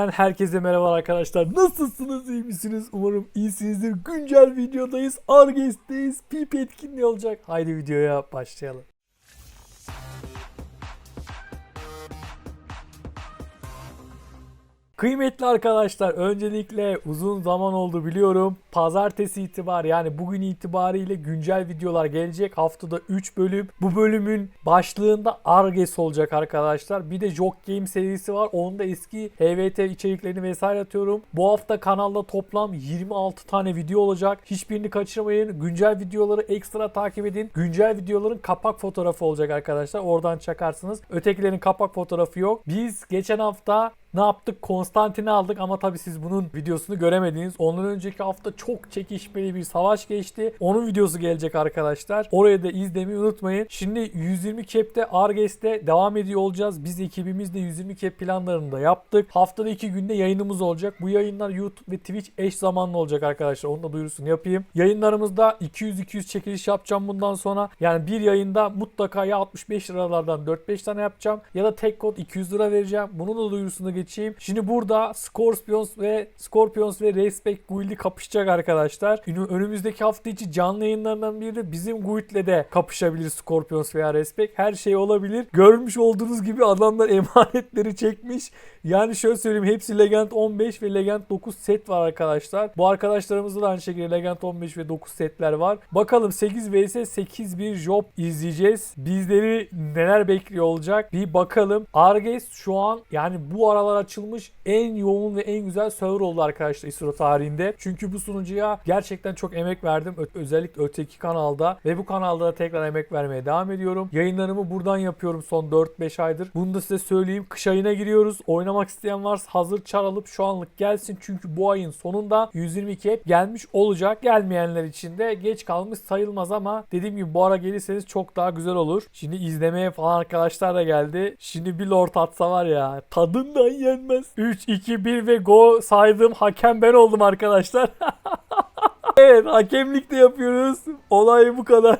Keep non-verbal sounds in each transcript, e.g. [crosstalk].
Yeniden herkese merhaba arkadaşlar. Nasılsınız? iyi misiniz? Umarım iyisinizdir. Güncel videodayız. Arges'teyiz. PP etkinliği olacak. Haydi videoya başlayalım. Kıymetli arkadaşlar öncelikle uzun zaman oldu biliyorum. Pazartesi itibar yani bugün itibariyle güncel videolar gelecek. Haftada 3 bölüm. Bu bölümün başlığında Arges olacak arkadaşlar. Bir de Jock Game serisi var. Onda eski HVT içeriklerini vesaire atıyorum. Bu hafta kanalda toplam 26 tane video olacak. Hiçbirini kaçırmayın. Güncel videoları ekstra takip edin. Güncel videoların kapak fotoğrafı olacak arkadaşlar. Oradan çakarsınız. Ötekilerin kapak fotoğrafı yok. Biz geçen hafta ne yaptık? Konstantin'i aldık ama tabii siz bunun videosunu göremediniz. Ondan önceki hafta çok çekişmeli bir savaş geçti. Onun videosu gelecek arkadaşlar. Orayı da izlemeyi unutmayın. Şimdi 120 Cap'te Arges'te devam ediyor olacağız. Biz ekibimizde 120 Cap planlarını da yaptık. Haftada 2 günde yayınımız olacak. Bu yayınlar YouTube ve Twitch eş zamanlı olacak arkadaşlar. Onu da duyurusunu yapayım. Yayınlarımızda 200-200 çekiliş yapacağım bundan sonra. Yani bir yayında mutlaka ya 65 liralardan 4-5 tane yapacağım ya da tek kod 200 lira vereceğim. Bunun da duyurusunu geçeyim. Şimdi burada Scorpions ve Scorpions ve Respect Guild'i kapışacak arkadaşlar. Önümüzdeki hafta içi canlı yayınlarından biri de bizim Guild'le de kapışabilir Scorpions veya Respect. Her şey olabilir. Görmüş olduğunuz gibi adamlar [laughs] emanetleri çekmiş. Yani şöyle söyleyeyim hepsi Legend 15 ve Legend 9 set var arkadaşlar. Bu arkadaşlarımızda da aynı şekilde Legend 15 ve 9 setler var. Bakalım 8 vs 8 bir job izleyeceğiz. Bizleri neler bekliyor olacak bir bakalım. Arges şu an yani bu aralar açılmış en yoğun ve en güzel server oldu arkadaşlar ISRO tarihinde. Çünkü bu sunucuya gerçekten çok emek verdim. Ö- özellikle öteki kanalda ve bu kanalda da tekrar emek vermeye devam ediyorum. Yayınlarımı buradan yapıyorum son 4-5 aydır. Bunu da size söyleyeyim. Kış ayına giriyoruz. Oynamak isteyen varsa hazır çar alıp şu anlık gelsin. Çünkü bu ayın sonunda 122 hep gelmiş olacak. Gelmeyenler için de geç kalmış sayılmaz ama dediğim gibi bu ara gelirseniz çok daha güzel olur. Şimdi izlemeye falan arkadaşlar da geldi. Şimdi bir lord atsa var ya tadından yenmez. 3, 2, 1 ve go saydım. Hakem ben oldum arkadaşlar. [laughs] evet hakemlik de yapıyoruz. Olay bu kadar.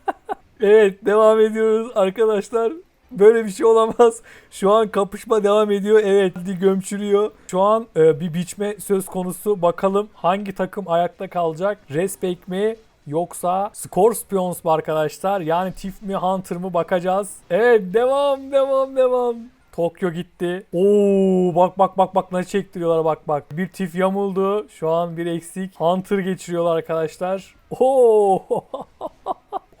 [laughs] evet devam ediyoruz arkadaşlar. Böyle bir şey olamaz. Şu an kapışma devam ediyor. Evet Didi gömçürüyor. Şu an e, bir biçme söz konusu. Bakalım hangi takım ayakta kalacak? Respect mi? Yoksa Scorpions mu arkadaşlar? Yani Tiff mi Hunter mı bakacağız. Evet devam devam devam. Tokyo gitti. Oo bak bak bak bak nasıl çektiriyorlar bak bak. Bir Tiff yamuldu. Şu an bir eksik. Hunter geçiriyorlar arkadaşlar. Oo.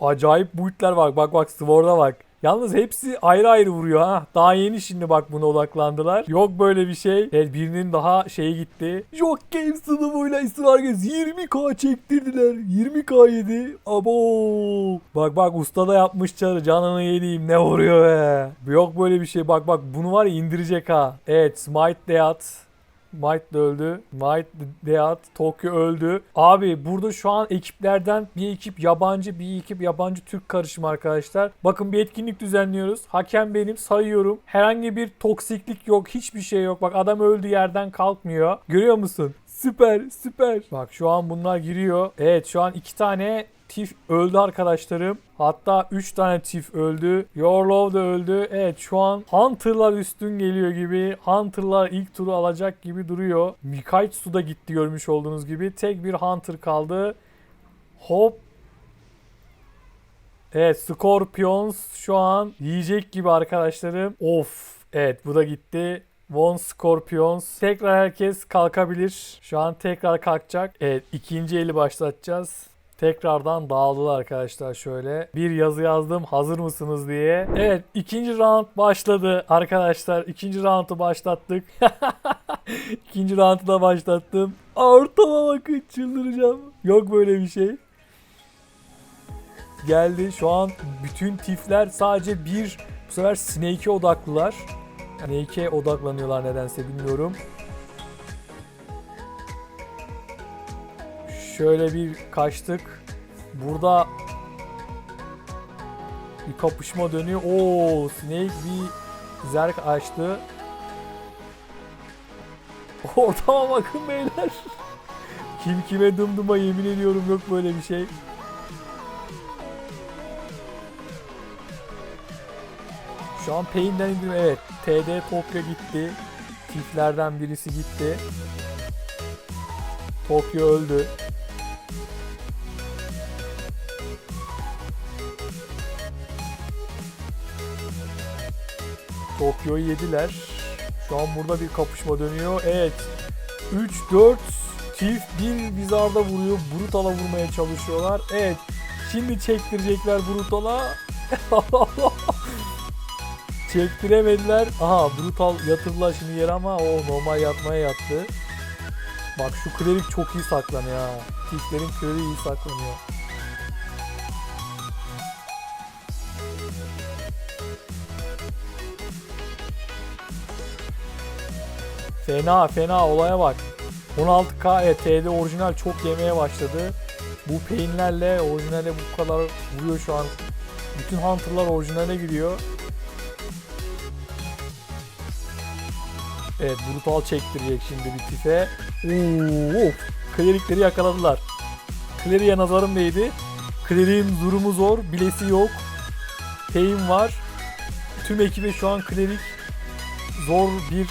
[laughs] Acayip boyutlar var. Bak bak Swords'a bak. Yalnız hepsi ayrı ayrı vuruyor ha. Daha yeni şimdi bak buna odaklandılar. Yok böyle bir şey. Evet birinin daha şeyi gitti. Yok Game sınavıyla ısrar gez. 20k çektirdiler. 20k yedi. Abo. Bak bak usta da yapmış çarı. Canını yediğim ne vuruyor be. Yok böyle bir şey. Bak bak bunu var ya indirecek ha. Evet Smite Deat. Might de öldü. Might Deat. Tokyo öldü. Abi burada şu an ekiplerden bir ekip yabancı bir ekip yabancı Türk karışımı arkadaşlar. Bakın bir etkinlik düzenliyoruz. Hakem benim sayıyorum. Herhangi bir toksiklik yok. Hiçbir şey yok. Bak adam öldü yerden kalkmıyor. Görüyor musun? Süper süper. Bak şu an bunlar giriyor. Evet şu an iki tane Tif öldü arkadaşlarım. Hatta 3 tane Tif öldü. Your Love da öldü. Evet şu an Hunter'lar üstün geliyor gibi. Hunter'lar ilk turu alacak gibi duruyor. Mikaitsu da gitti görmüş olduğunuz gibi. Tek bir Hunter kaldı. Hop. Evet Scorpions şu an yiyecek gibi arkadaşlarım. Of. Evet bu da gitti. Von Scorpions. Tekrar herkes kalkabilir. Şu an tekrar kalkacak. Evet ikinci eli başlatacağız. Tekrardan dağıldılar arkadaşlar şöyle. Bir yazı yazdım hazır mısınız diye. Evet ikinci round başladı arkadaşlar. İkinci roundu başlattık. [laughs] ikinci roundu da başlattım. Ortama bakın çıldıracağım. Yok böyle bir şey. Geldi şu an bütün tifler sadece bir bu sefer Snake'e odaklılar. Snake'e odaklanıyorlar nedense bilmiyorum. Şöyle bir kaçtık. Burada bir kapışma dönüyor. Oo, Snake bir zerk açtı. [laughs] Ortama bakın beyler. [laughs] Kim kime dımdıma yemin ediyorum yok böyle bir şey. Şu an Pain'den indim evet. TD Tokyo gitti. Tiflerden birisi gitti. Tokyo öldü. Tokyo'yu yediler. Şu an burada bir kapışma dönüyor. Evet. 3-4 Tif bir Wizard'a vuruyor. Brutal'a vurmaya çalışıyorlar. Evet. Şimdi çektirecekler Brutal'a. [laughs] Çektiremediler. Aha Brutal yatırdılar şimdi yere ama o normal yatmaya yattı. Bak şu klerik çok iyi saklanıyor ha. Tiflerin kleriği iyi saklanıyor. Fena fena olaya bak. 16K evet TD orijinal çok yemeye başladı. Bu painlerle orijinale bu kadar vuruyor şu an. Bütün hunter'lar orijinale giriyor. Evet brutal çektirecek şimdi bir tife. Oo, klerikleri yakaladılar. Kleriğe nazarım değdi. Kleriğin durumu zor. Bilesi yok. Pain var. Tüm ekibe şu an klerik zor bir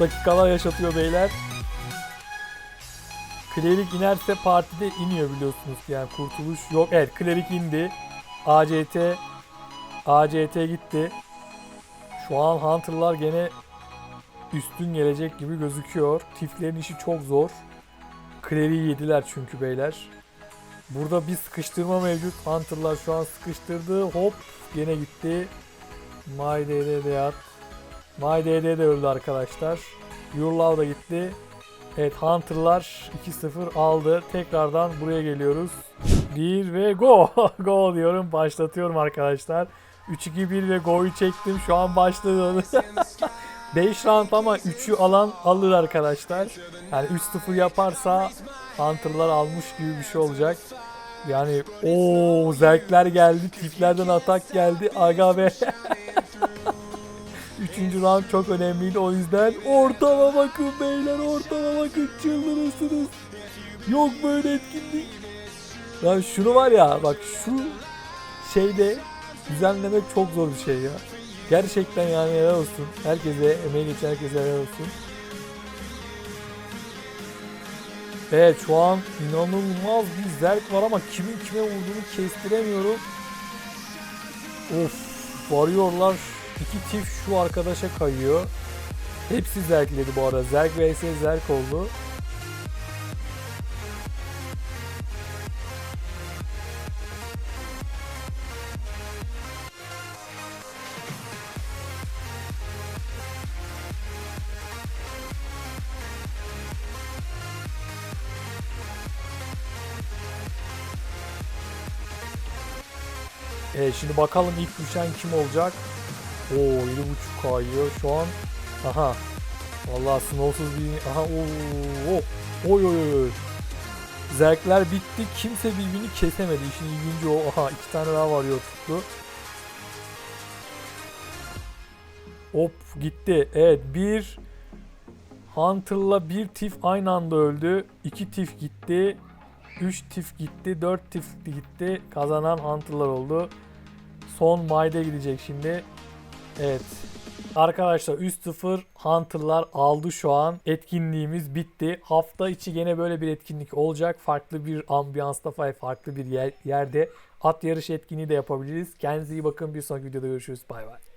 dakikalar yaşatıyor beyler. Klerik inerse partide iniyor biliyorsunuz yani kurtuluş yok. Evet Klerik indi. ACT ACT gitti. Şu an Hunter'lar gene üstün gelecek gibi gözüküyor. Tiflerin işi çok zor. Kleriği yediler çünkü beyler. Burada bir sıkıştırma mevcut. Hunter'lar şu an sıkıştırdı. Hop gene gitti. My DD de. My DD de öldü arkadaşlar. Yurlav da gitti. Evet Hunter'lar 2-0 aldı. Tekrardan buraya geliyoruz. 1 ve go. [laughs] go diyorum. Başlatıyorum arkadaşlar. 3-2-1 ve go'yu çektim. Şu an başladı. 5 [laughs] round ama 3'ü alan alır arkadaşlar. Yani 3-0 yaparsa Hunter'lar almış gibi bir şey olacak. Yani o zevkler geldi. Tiplerden atak geldi. Aga be. [laughs] Üçüncü round çok önemliydi o yüzden ortama bakın beyler ortama bakın çıldırırsınız. Yok böyle etkinlik. Ya şunu var ya bak şu şeyde düzenlemek çok zor bir şey ya. Gerçekten yani helal olsun. Herkese emeği geçen herkese helal olsun. Evet şu an inanılmaz bir zevk var ama kimin kime vurduğunu kestiremiyorum. Of varıyorlar. İki tif şu arkadaşa kayıyor. Hepsi zerkledi bu arada. Zerk vs zerk oldu. Evet şimdi bakalım ilk düşen kim olacak? Oo 7.5 kayıyor şu an. Aha. Vallahi snowsuz bir aha oo oy oy oy. Zerkler bitti. Kimse birbirini kesemedi. İşin ilginci o. Aha iki tane daha varıyor tuttu. Hop gitti. Evet bir Hunter'la bir tif aynı anda öldü. İki tif gitti. 3 tif gitti. 4 tif gitti. Kazanan Hunter'lar oldu. Son Mayde gidecek şimdi. Evet. Arkadaşlar 3-0 Hunter'lar aldı şu an. Etkinliğimiz bitti. Hafta içi gene böyle bir etkinlik olacak. Farklı bir ambiyansta farklı bir yer, yerde at yarışı etkinliği de yapabiliriz. Kendinize iyi bakın. Bir sonraki videoda görüşürüz. Bay bay.